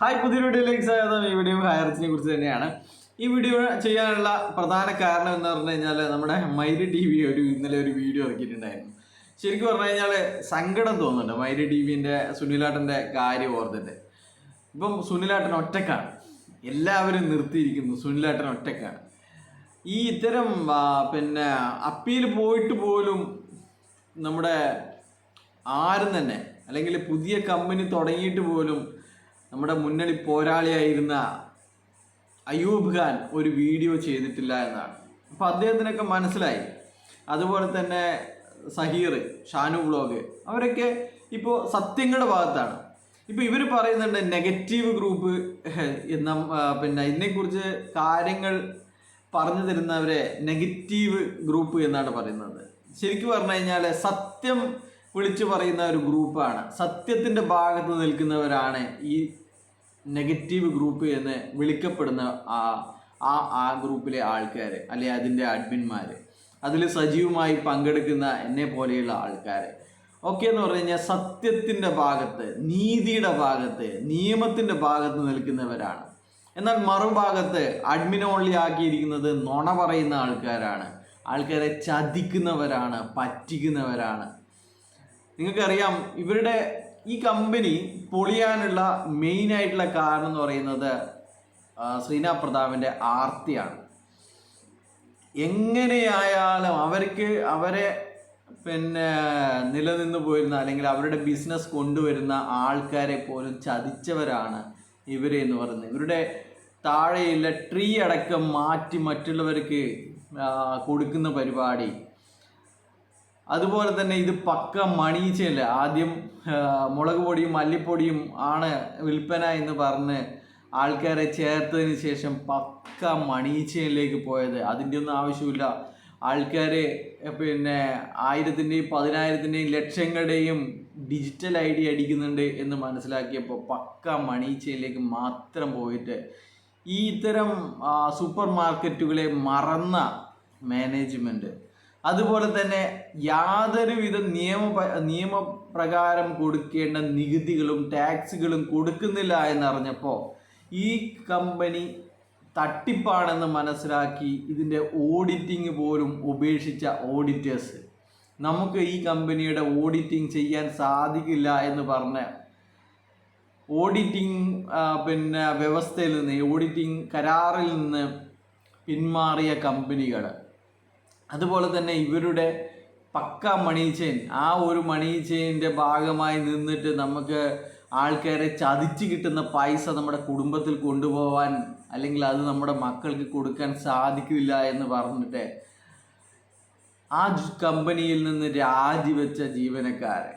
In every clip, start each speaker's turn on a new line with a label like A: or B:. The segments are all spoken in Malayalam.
A: ഹായ് പുതിയ വീഡിയോയിലേക്ക് സ്വാഗതം. ഈ വീഡിയോ ഹയർച്ചിനെ കുറിച്ച് തന്നെയാണ്. ഈ വീഡിയോ ചെയ്യാനുള്ള പ്രധാന കാരണം എന്ന് പറഞ്ഞു കഴിഞ്ഞാൽ നമ്മുടെ മൈരി ടി വി ഒരു ഇന്നലെ ഒരു വീഡിയോ ഇറക്കിയിട്ടുണ്ടായിരുന്നു. ശരിക്കും പറഞ്ഞു കഴിഞ്ഞാൽ സങ്കടം തോന്നുന്നുണ്ട് മൈരി ടി വിന്റെ സുനിലാട്ടന്റെ കാര്യം ഓർത്തിട്ട്. ഇപ്പം സുനിലാട്ടൻ ഒറ്റക്കാണ്. എല്ലാവരും നിർത്തിയിരിക്കുന്നു സുനിലാട്ടൻ ഒറ്റക്കാണ്. ഈ ഇത്തരം പിന്നെ അപ്പീൽ പോയിട്ട് പോലും നമ്മുടെ ആരും തന്നെ അല്ലെങ്കിൽ പുതിയ കമ്പനി തുടങ്ങിയിട്ട് പോലും നമ്മുടെ മുന്നണി പോരാളിയായിരുന്ന അയൂബ് ഖാൻ ഒരു വീഡിയോ ചെയ്തിട്ടില്ല എന്നാണ്. അപ്പം അദ്ദേഹത്തിനൊക്കെ മനസ്സിലായി. അതുപോലെ തന്നെ സഹീർ ഷാനു വ്ളോഗ് അവരൊക്കെ ഇപ്പോൾ സത്യങ്ങളുടെ ഭാഗത്താണ്. ഇപ്പോൾ ഇവർ പറയുന്നുണ്ട് നെഗറ്റീവ് ഗ്രൂപ്പ് എന്ന പിന്നെ ഇതിനെക്കുറിച്ച് കാര്യങ്ങൾ പറഞ്ഞു തരുന്നവരെ നെഗറ്റീവ് ഗ്രൂപ്പ് എന്നാണ് പറയുന്നത്. ശരിക്കും പറഞ്ഞു കഴിഞ്ഞാൽ സത്യം വിളിച്ചു പറയുന്ന ഒരു ഗ്രൂപ്പാണ്. സത്യത്തിന്റെ ഭാഗത്ത് നിൽക്കുന്നവരാണ് ഈ നെഗറ്റീവ് ഗ്രൂപ്പ് എന്ന് വിളിക്കപ്പെടുന്ന ആ ആ ആ ഗ്രൂപ്പിലെ ആൾക്കാർ അല്ലെ അതിന്റെ അഡ്മിന്മാർ അതിൽ സജീവമായി പങ്കെടുക്കുന്ന എന്നെ പോലെയുള്ള ആൾക്കാർ ഒക്കെ എന്ന് പറഞ്ഞു കഴിഞ്ഞാൽ സത്യത്തിന്റെ ഭാഗത്ത് നീതിയുടെ ഭാഗത്ത് നിയമത്തിന്റെ ഭാഗത്ത് നിൽക്കുന്നവരാണ്. എന്നാൽ മറുഭാഗത്ത് അഡ്മിൻ ഓൺലി ആക്കിയിരിക്കുന്നത് നുണ പറയുന്ന ആൾക്കാരാണ്. ആൾക്കാരെ ചതിക്കുന്നവരാണ് പറ്റിക്കുന്നവരാണ്. നിങ്ങൾക്കറിയാം ഇവരുടെ ഈ കമ്പനി പൊളിയാനുള്ള മെയിൻ ആയിട്ടുള്ള കാരണം എന്ന് പറയുന്നത് ശ്രീന പ്രതാപിന്റെ ആർത്തിയാണ്. എങ്ങനെയായാലും അവർക്ക് അവരെ പിന്നെ നിലനിന്ന് പോയിരുന്ന അല്ലെങ്കിൽ അവരുടെ ബിസിനസ് കൊണ്ടുവരുന്ന ആൾക്കാരെ പോലും ചതിച്ചവരാണ് ഇവർ എന്ന് പറയുന്നത്. ഇവരുടെ താഴെയുള്ള ട്രീ അടക്കം മാറ്റി മറ്റുള്ളവർക്ക് കൊടുക്കുന്ന പരിപാടി അതുപോലെ തന്നെ ഇത് പക്ക മണീച്ചയല്ല? ആദ്യം മുളക് പൊടിയും മല്ലിപ്പൊടിയും ആണ് വിൽപ്പന എന്ന് പറഞ്ഞ് ആൾക്കാരെ ചേർത്തതിന് ശേഷം പക്ക മണീച്ചയിലേക്ക് പോയത്. അതിന്റെ ഒന്നും ആവശ്യമില്ല. ആൾക്കാരെ പിന്നെ ആയിരത്തിന്റെയും പതിനായിരത്തിന്റെയും ലക്ഷങ്ങളുടെയും ഡിജിറ്റൽ ഐ ഡി അടിക്കുന്നുണ്ട് എന്ന് മനസ്സിലാക്കിയപ്പോൾ പക്ക മണീച്ചയിലേക്ക് മാത്രം പോയിട്ട് ഈ ഇത്തരം സൂപ്പർ മാർക്കറ്റുകളെ മറന്ന മാനേജ്മെന്റ് അതുപോലെ തന്നെ യാതൊരുവിധ നിയമ നിയമപ്രകാരം കൊടുക്കേണ്ട നികുതികളും ടാക്സുകളും കൊടുക്കുന്നില്ല എന്നറിഞ്ഞപ്പോൾ ഈ കമ്പനി തട്ടിപ്പാണെന്ന് മനസ്സിലാക്കി ഇതിന്റെ ഓഡിറ്റിംഗ് പോലും ഉപേക്ഷിച്ച ഓഡിറ്റേഴ്സ്. നമുക്ക് ഈ കമ്പനിയുടെ ഓഡിറ്റിംഗ് ചെയ്യാൻ സാധിക്കില്ല എന്ന് പറഞ്ഞ് ഓഡിറ്റിംഗ് പിന്നെ വ്യവസ്ഥയിൽ നിന്ന് ഓഡിറ്റിംഗ് കരാറിൽ നിന്ന് പിന്മാറിയ കമ്പനികൾ. അതുപോലെ തന്നെ ഇവരുടെ പക്ക മണി ചെയിൻ ആ ഒരു മണി ചെയിന്റെ ഭാഗമായി നിന്നിട്ട് നമുക്ക് ആൾക്കാരെ ചതിച്ച് കിട്ടുന്ന പൈസ നമ്മുടെ കുടുംബത്തിൽ കൊണ്ടുപോകാൻ അല്ലെങ്കിൽ അത് നമ്മുടെ മക്കൾക്ക് കൊടുക്കാൻ സാധിക്കില്ല എന്ന് പറഞ്ഞിട്ട് ആ കമ്പനിയിൽ നിന്ന് രാജിവെച്ച ജീവനക്കാരെ.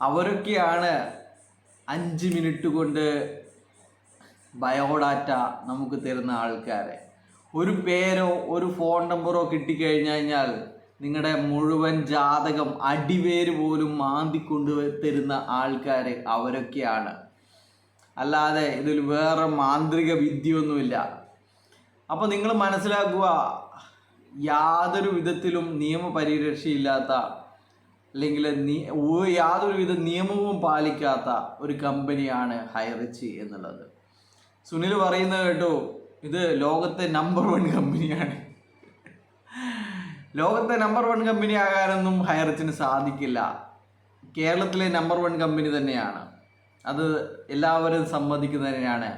A: അവരൊക്കെയാണ് അഞ്ച് മിനിറ്റ് കൊണ്ട് ബയോഡാറ്റ നമുക്ക് തരുന്ന ആൾക്കാരെ. ഒരു പേരോ ഒരു ഫോൺ നമ്പറോ കിട്ടിക്കഴിഞ്ഞു കഴിഞ്ഞാൽ നിങ്ങളുടെ മുഴുവൻ ജാതകം അടിവേര് പോലും മാന്തിക്കൊണ്ട് തരുന്ന ആൾക്കാർ അവരൊക്കെയാണ്. അല്ലാതെ ഇതിൽ വേറെ മാന്ത്രിക വിദ്യയൊന്നുമില്ല. അപ്പോൾ നിങ്ങൾ മനസ്സിലാക്കുക യാതൊരു വിധത്തിലും നിയമപരിരക്ഷയില്ലാത്ത അല്ലെങ്കിൽ യാതൊരു വിധ നിയമവും പാലിക്കാത്ത ഒരു കമ്പനിയാണ് ഹൈറിച്ച് എന്നുള്ളത്. സുനിൽ പറയുന്നത് കേട്ടോ ഇത് ലോകത്തെ നമ്പർ വൺ കമ്പനിയാണ് ലോകത്തെ നമ്പർ വൺ കമ്പനി ആകാനൊന്നും ഹൈറിച്ചിന് സാധിക്കില്ല. കേരളത്തിലെ നമ്പർ വൺ കമ്പനി തന്നെയാണ്. അത് എല്ലാവരും സമ്മതിക്കുന്നത് തന്നെയാണ്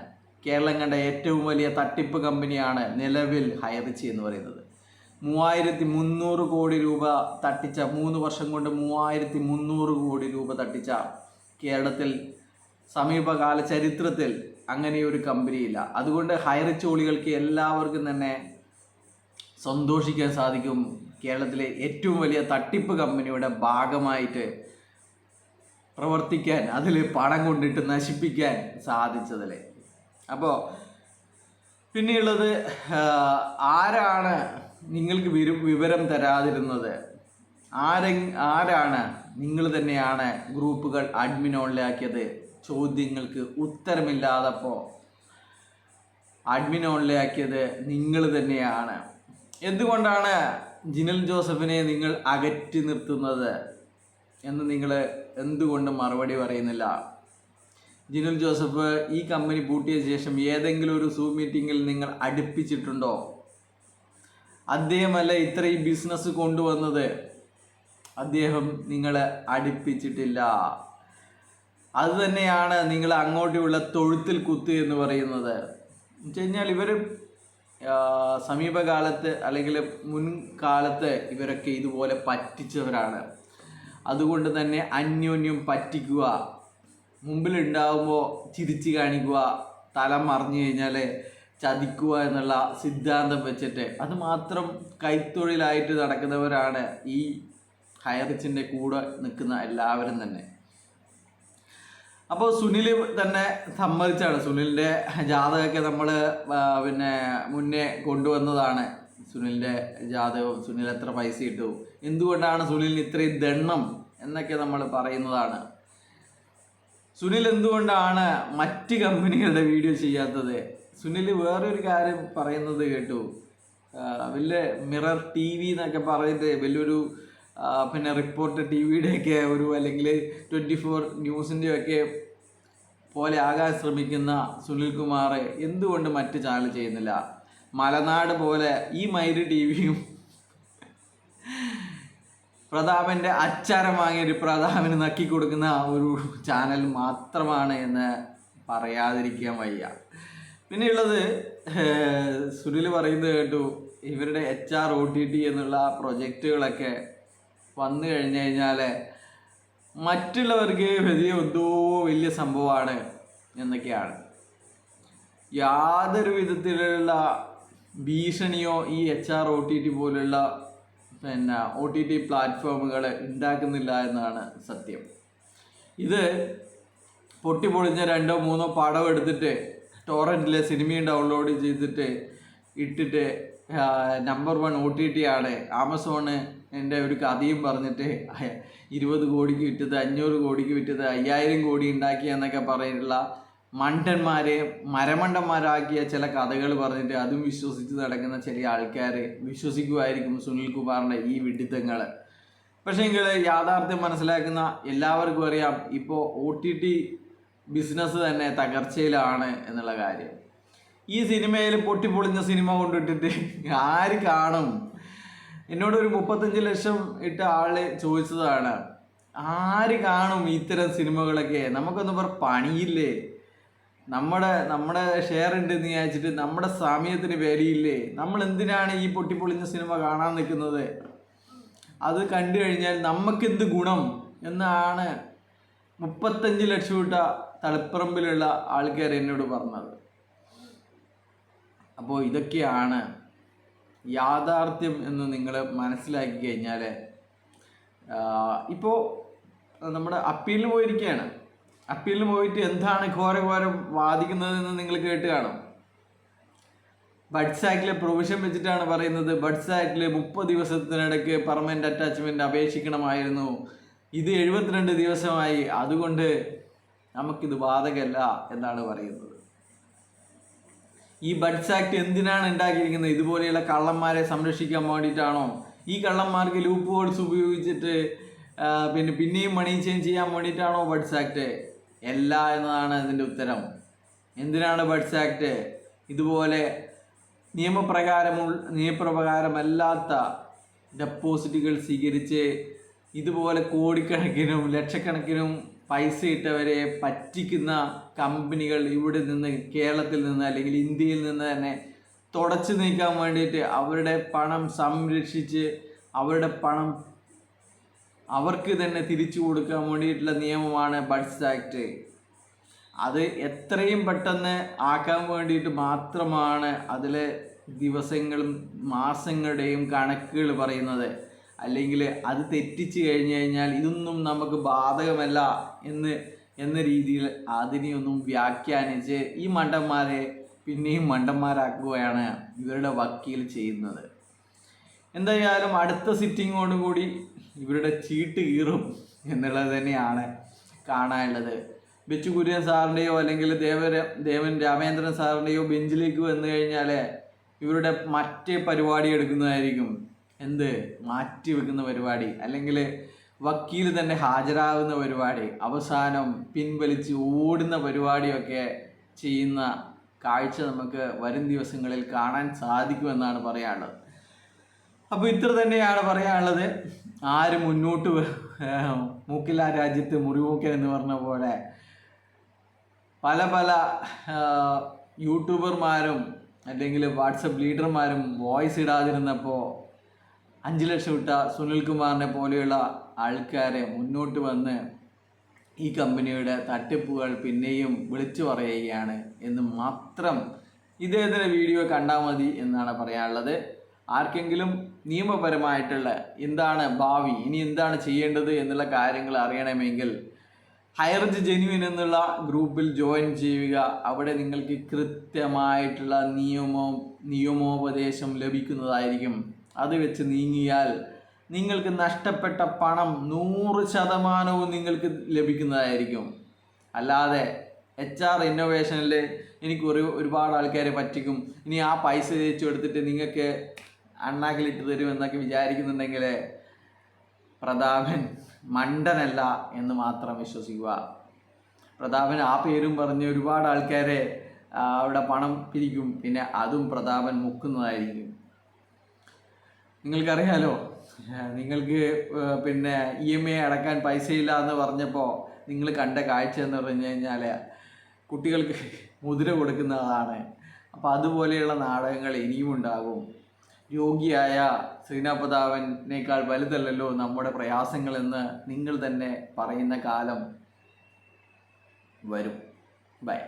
A: കേരളം കണ്ട ഏറ്റവും വലിയ തട്ടിപ്പ് കമ്പനിയാണ് നിലവിൽ ഹൈറിച്ചി എന്ന് പറയുന്നത്. മൂവായിരത്തി മുന്നൂറ് കോടി രൂപ തട്ടിച്ച മൂന്ന് വർഷം കൊണ്ട് മൂവായിരത്തി മുന്നൂറ് കോടി രൂപ തട്ടിച്ച കേരളത്തിൽ സമീപകാല ചരിത്രത്തിൽ അങ്ങനെ ഒരു കമ്പനിയില്ല അതുകൊണ്ട് ഹൈറിച്ച് ഓളികൾക്ക് എല്ലാവർക്കും തന്നെ സന്തോഷിക്കാൻ സാധിക്കും. കേരളത്തിലെ ഏറ്റവും വലിയ തട്ടിപ്പ് കമ്പനിയുടെ ഭാഗമായിട്ട് പ്രവർത്തിക്കാൻ അതിൽ പണം കൊണ്ടിട്ട് നശിപ്പിക്കാൻ സാധിച്ചതിൽ അപ്പോൾ പിന്നെയുള്ളത് ആരാണ് നിങ്ങൾക്ക് വിരു വിവരം തരാതിരുന്നത്? ആരെ ആരാണ് നിങ്ങൾ തന്നെയാണ് ഗ്രൂപ്പുകൾ അഡ്മിൻ ഓൺലൈനാക്കിയത് ചോദ്യങ്ങൾക്ക് ഉത്തരമില്ലാതപ്പോൾ അഡ്മിൻ ഓൺലൈനാക്കിയത് നിങ്ങൾ തന്നെയാണ്. എന്തുകൊണ്ടാണ് ജിനൽ ജോസഫിനെ നിങ്ങൾ അകറ്റി നിർത്തുന്നത് എന്ന് നിങ്ങൾ എന്തുകൊണ്ട് മറുപടി പറയുന്നില്ല? ജിനുൽ ജോസഫ് ഈ കമ്പനി പൂട്ടിയ ശേഷം ഏതെങ്കിലും ഒരു സൂ മീറ്റിങ്ങിൽ നിങ്ങൾ അടുപ്പിച്ചിട്ടുണ്ടോ? അദ്ദേഹമല്ല ഇത്രയും ബിസിനസ് കൊണ്ടുവന്നത്. അദ്ദേഹം നിങ്ങളെ അടുപ്പിച്ചിട്ടില്ല. അത് തന്നെയാണ് നിങ്ങൾ അങ്ങോട്ടുള്ള തൊഴുത്തിൽ കുത്ത് എന്ന് പറയുന്നത്. വെച്ച് കഴിഞ്ഞാൽ ഇവർ സമീപകാലത്ത് അല്ലെങ്കിൽ മുൻകാലത്ത് ഇവരൊക്കെ ഇതുപോലെ പറ്റിച്ചവരാണ്. അതുകൊണ്ട് തന്നെ അന്യോന്യം പറ്റിക്കുക മുമ്പിലുണ്ടാകുമ്പോൾ ചിരിച്ചു കാണിക്കുക തല മറിഞ്ഞു കഴിഞ്ഞാൽ ചതിക്കുക എന്നുള്ള സിദ്ധാന്തം വെച്ചിട്ട് അത് മാത്രം കൈത്തൊഴിലായിട്ട് നടക്കുന്നവരാണ് ഈ ഹയറിച്ചിന്റെ കൂടെ നിൽക്കുന്ന എല്ലാവരും തന്നെ. അപ്പോൾ സുനിൽ തന്നെ സമ്മതിച്ചാണ്. സുനിലിന്റെ ജാതകമൊക്കെ നമ്മൾ പിന്നെ മുന്നേ കൊണ്ടുവന്നതാണ്. സുനിലിന്റെ ജാതകവും സുനിൽ എത്ര പൈസ ഇട്ടു? എന്തുകൊണ്ടാണ് സുനിലിന് ഇത്രയും ദണ്ണം എന്നൊക്കെ നമ്മൾ പറയുന്നതാണ്. സുനിൽ എന്തുകൊണ്ടാണ് മറ്റ് കമ്പനികളുടെ വീഡിയോ ചെയ്യാത്തത്? സുനിൽ വേറൊരു കാര്യം പറയുന്നത് കേട്ടു. വലിയ മിറർ ടി വി എന്നൊക്കെ പറയുന്നത് വലിയൊരു പിന്നെ റിപ്പോർട്ട് ടി വിയുടെയൊക്കെ ഒരു അല്ലെങ്കിൽ ട്വന്റി ഫോർ ന്യൂസിന്റെയൊക്കെ പോലെ ആകാൻ ശ്രമിക്കുന്ന സുനിൽ കുമാർ എന്തുകൊണ്ട് മറ്റ് ചാനൽ ചെയ്യുന്നില്ല? മലനാട് പോലെ ഈ മൈര് ടി വിയും പ്രതാപന്റെ അച്ചാരം വാങ്ങിയൊരു പ്രതാപന് നക്കി കൊടുക്കുന്ന ഒരു ചാനൽ മാത്രമാണ് എന്ന് പറയാതിരിക്കാൻ വയ്യ. പിന്നെയുള്ളത് സുനിൽ പറയുന്നത് കേട്ടു ഇവരുടെ H R O T T എന്നുള്ള പ്രൊജക്റ്റുകളൊക്കെ വന്നു കഴിഞ്ഞു കഴിഞ്ഞാൽ മറ്റുള്ളവർക്ക് വലിയ എന്തോ വലിയ സംഭവമാണ് എന്നൊക്കെയാണ്. യാതൊരു വിധത്തിലുള്ള ഭീഷണിയോ ഈ H R O T T പോലുള്ള പിന്നെ ഒ ടി ടി പ്ലാറ്റ്ഫോമുകൾ ഉണ്ടാക്കുന്നില്ല എന്നാണ് സത്യം. ഇത് പൊട്ടിപ്പൊളിഞ്ഞ രണ്ടോ മൂന്നോ പടം എടുത്തിട്ട് ടോറന്റിലെ സിനിമയും ഡൗൺലോഡ് ചെയ്തിട്ട് ഇട്ടിട്ട് number one O T T ആണ്. ആമസോണ് എന്റെ ഒരു കഥയും പറഞ്ഞിട്ട് ഇരുപത് കോടിക്ക് വിറ്റത് അഞ്ഞൂറ് കോടിക്ക് വിറ്റത് അയ്യായിരം കോടി ഉണ്ടാക്കി എന്നൊക്കെ പറയുന്നുള്ള മണ്ടന്മാരെ മരമണ്ടന്മാരാക്കിയ ചില കഥകൾ പറഞ്ഞിട്ട് അതും വിശ്വസിച്ച് നടക്കുന്ന ചില ആൾക്കാർ വിശ്വസിക്കുമായിരിക്കും സുനിൽ കുമാറിന്റെ ഈ വിഡിത്തങ്ങൾ. പക്ഷേ എങ്കിൽ യാഥാർത്ഥ്യം മനസ്സിലാക്കുന്ന എല്ലാവർക്കും അറിയാം ഇപ്പോൾ ഒ ടി ടി ബിസിനസ് തന്നെ തകർച്ചയിലാണ് എന്നുള്ള കാര്യം. ഈ സിനിമയിൽ പൊട്ടിപ്പൊളിഞ്ഞ സിനിമ കൊണ്ടിട്ടിട്ട് ആര് കാണും? എന്നോട് ഒരു മുപ്പത്തഞ്ച് ലക്ഷം ഇട്ട ആൾ ചോദിച്ചതാണ് ആര് കാണും ഇത്തരം സിനിമകളൊക്കെ? നമുക്കൊന്നും പറ പണിയില്ലേ? നമ്മുടെ നമ്മുടെ ഷെയർ ഉണ്ടെന്ന് വിചാരിച്ചിട്ട് നമ്മുടെ സമയത്തിന് വിലയില്ലേ? നമ്മൾ എന്തിനാണ് ഈ പൊട്ടിപ്പൊളിഞ്ഞ സിനിമ കാണാൻ നിൽക്കുന്നത്? അത് കണ്ടു കഴിഞ്ഞാൽ നമുക്കെന്ത് ഗുണം? എന്നാണ് മുപ്പത്തഞ്ച് ലക്ഷം ഇട്ട തളിപ്പറമ്പിലുള്ള ആൾക്കാർ എന്നോട് പറഞ്ഞത്. അപ്പോൾ ഇതൊക്കെയാണ് യാഥാർത്ഥ്യം എന്ന് നിങ്ങൾ മനസ്സിലാക്കി കഴിഞ്ഞാൽ ഇപ്പോൾ നമ്മുടെ അപ്പീലിന് പോയിരിക്കുകയാണ് അപ്പീലിന് പോയിട്ട് എന്താണ് ഘോര ഘോരം വാദിക്കുന്നതെന്ന് നിങ്ങൾ കേട്ട് കാണും. ബഡ്സ് ആക്ടിലെ പ്രൊവിഷൻ വെച്ചിട്ടാണ് പറയുന്നത് ബഡ്സ് ആക്ടിലെ മുപ്പത് ദിവസത്തിനിടയ്ക്ക് പെർമനന്റ് അറ്റാച്ച്മെന്റ് അപേക്ഷിക്കണമായിരുന്നു. ഇത് എഴുപത്തിരണ്ട് ദിവസമായി. അതുകൊണ്ട് നമുക്കിത് ബാധകമല്ല എന്നാണ് പറയുന്നത്. ഈ ബഡ്സ് ആക്ട് എന്തിനാണ് ഉണ്ടാക്കിയിരിക്കുന്നത്? ഇതുപോലെയുള്ള കള്ളന്മാരെ സംരക്ഷിക്കാൻ വേണ്ടിയിട്ടാണോ? ഈ കള്ളന്മാർക്ക് ലൂപ്പ് ഹോൾസ് ഉപയോഗിച്ചിട്ട് പിന്നെ പിന്നെയും മണി ചേഞ്ച് ചെയ്യാൻ വേണ്ടിയിട്ടാണോ ബഡ്സ് ആക്ട്? അല്ല എന്നതാണ് അതിന്റെ ഉത്തരം. എന്തിനാണ് ബഡ്സ് ആക്ട്? ഇതുപോലെ നിയമപ്രകാരമുള്ള നിയമപ്രകാരമല്ലാത്ത ഡെപ്പോസിറ്റുകൾ സ്വീകരിച്ച് ഇതുപോലെ കോടിക്കണക്കിനും ലക്ഷക്കണക്കിനും പൈസ ഇട്ടവരെ പറ്റിക്കുന്ന കമ്പനികൾ ഇവിടെ നിന്ന് കേരളത്തിൽ നിന്ന് അല്ലെങ്കിൽ ഇന്ത്യയിൽ നിന്ന് തന്നെ തുടച്ചു നീക്കാൻ വേണ്ടിയിട്ട് അവരുടെ പണം സംരക്ഷിച്ച് അവരുടെ പണം അവർക്ക് തന്നെ തിരിച്ചു കൊടുക്കാൻ വേണ്ടിയിട്ടുള്ള നിയമമാണ് ബഡ്സ് ആക്ട്. അത് എത്രയും പെട്ടെന്ന് ആക്കാൻ വേണ്ടിയിട്ട് മാത്രമാണ് അതിലെ ദിവസങ്ങളും മാസങ്ങളുടെയും കണക്കുകൾ പറയുന്നത്. അല്ലെങ്കിൽ അത് തെറ്റിച്ച് കഴിഞ്ഞു കഴിഞ്ഞാൽ ഇതൊന്നും നമുക്ക് ബാധകമല്ല എന്ന് എന്ന രീതിയിൽ അതിനെയൊന്നും വ്യാഖ്യാനിച്ച് ഈ മണ്ടന്മാരെ പിന്നെയും മണ്ടന്മാരാക്കുകയാണ് ഇവരുടെ വക്കീൽ ചെയ്യുന്നത്. എന്തായാലും അടുത്ത സിറ്റിങ്ങോട് കൂടി ഇവരുടെ ചീട്ട് കീറും എന്നുള്ളത് തന്നെയാണ് കാണാനുള്ളത്. ബിച്ചു കുര്യൻ സാറിന്റെയോ അല്ലെങ്കിൽ ദേവര ദേവൻ രാമേന്ദ്രൻ സാറിന്റെയോ ബെഞ്ചിലേക്ക് വന്നു കഴിഞ്ഞാൽ ഇവരുടെ മറ്റേ പരിപാടി എടുക്കുന്നതായിരിക്കും. എന്ത്? മാറ്റി വെക്കുന്ന പരിപാടി. അല്ലെങ്കിൽ വക്കീൽ തന്നെ ഹാജരാകുന്ന പരിപാടി. അവസാനം പിൻവലിച്ച് ഓടുന്ന പരിപാടിയൊക്കെ ചെയ്യുന്ന കാഴ്ച നമുക്ക് വരും ദിവസങ്ങളിൽ കാണാൻ സാധിക്കുമെന്നാണ് പറയാനുള്ളത്. അപ്പോൾ ഇത്ര തന്നെയാണ് പറയാനുള്ളത്. ആര് മുന്നോട്ട് മൂക്കില രാജ്യത്ത് മുറിവൂക്കൽ എന്ന് പറഞ്ഞ പോലെ പല പല യൂട്യൂബർമാരും അല്ലെങ്കിൽ വാട്സപ്പ് ലീഡർമാരും വോയിസ് ഇടാതിരുന്നപ്പോൾ അഞ്ച് ലക്ഷം ഇട്ട സുനിൽ കുമാറിനെ പോലെയുള്ള ആൾക്കാരെ മുന്നോട്ട് വന്ന് ഈ കമ്പനിയുടെ തട്ടിപ്പുകൾ പിന്നെയും വിളിച്ചു പറയുകയാണ് എന്ന് മാത്രം ഇദ്ദേഹത്തിന്റെ വീഡിയോ കണ്ടാൽ മതി എന്നാണ് പറയാനുള്ളത്. ആർക്കെങ്കിലും നിയമപരമായിട്ടുള്ള എന്താണ് ഭാവി ഇനി എന്താണ് ചെയ്യേണ്ടത് എന്നുള്ള കാര്യങ്ങൾ അറിയണമെങ്കിൽ ഹയർജ് ജെന്യുവിൻ എന്നുള്ള ഗ്രൂപ്പിൽ ജോയിൻ ചെയ്യുക. അവിടെ നിങ്ങൾക്ക് കൃത്യമായിട്ടുള്ള നിയമോ നിയമോപദേശം ലഭിക്കുന്നതായിരിക്കും. അത് വെച്ച് നീങ്ങിയാൽ നിങ്ങൾക്ക് നഷ്ടപ്പെട്ട പണം നൂറ് ശതമാനവും നിങ്ങൾക്ക് ലഭിക്കുന്നതായിരിക്കും. അല്ലാതെ എച്ച് ആർ ഇന്നോവേഷനിൽ എനിക്ക് ഒരു ഒരുപാട് ആൾക്കാരെ പറ്റിക്കും. ഇനി ആ പൈസ തേച്ചു എടുത്തിട്ട് നിങ്ങൾക്ക് അണ്ണാക്കിലിട്ട് തരും എന്നൊക്കെ വിചാരിക്കുന്നുണ്ടെങ്കിൽ പ്രതാപൻ മണ്ടനല്ല എന്ന് മാത്രം വിശ്വസിക്കുക. പ്രതാപൻ ആ പേരും പറഞ്ഞ് ഒരുപാട് ആൾക്കാരെ അവിടെ പണം പിരിക്കും. പിന്നെ അതും പ്രതാപൻ മുക്കുന്നതായിരിക്കും. നിങ്ങൾക്കറിയാലോ നിങ്ങൾക്ക് പിന്നെ ഇ എം ഐ അടക്കാൻ പൈസയില്ല എന്ന് പറഞ്ഞപ്പോൾ നിങ്ങൾ കണ്ട കാഴ്ച എന്ന് പറഞ്ഞു കഴിഞ്ഞാൽ കുട്ടികൾക്ക് മുതിര കൊടുക്കുന്നതാണ് അപ്പോൾ അതുപോലെയുള്ള നാടകങ്ങൾ ഇനിയും ഉണ്ടാകും. യോഗിയായ ശ്രീനാപതാവനേക്കാൾ വലുതല്ലല്ലോ നമ്മുടെ പ്രയാസങ്ങളെന്ന് നിങ്ങൾ തന്നെ പറയുന്ന കാലം വരും. ബൈ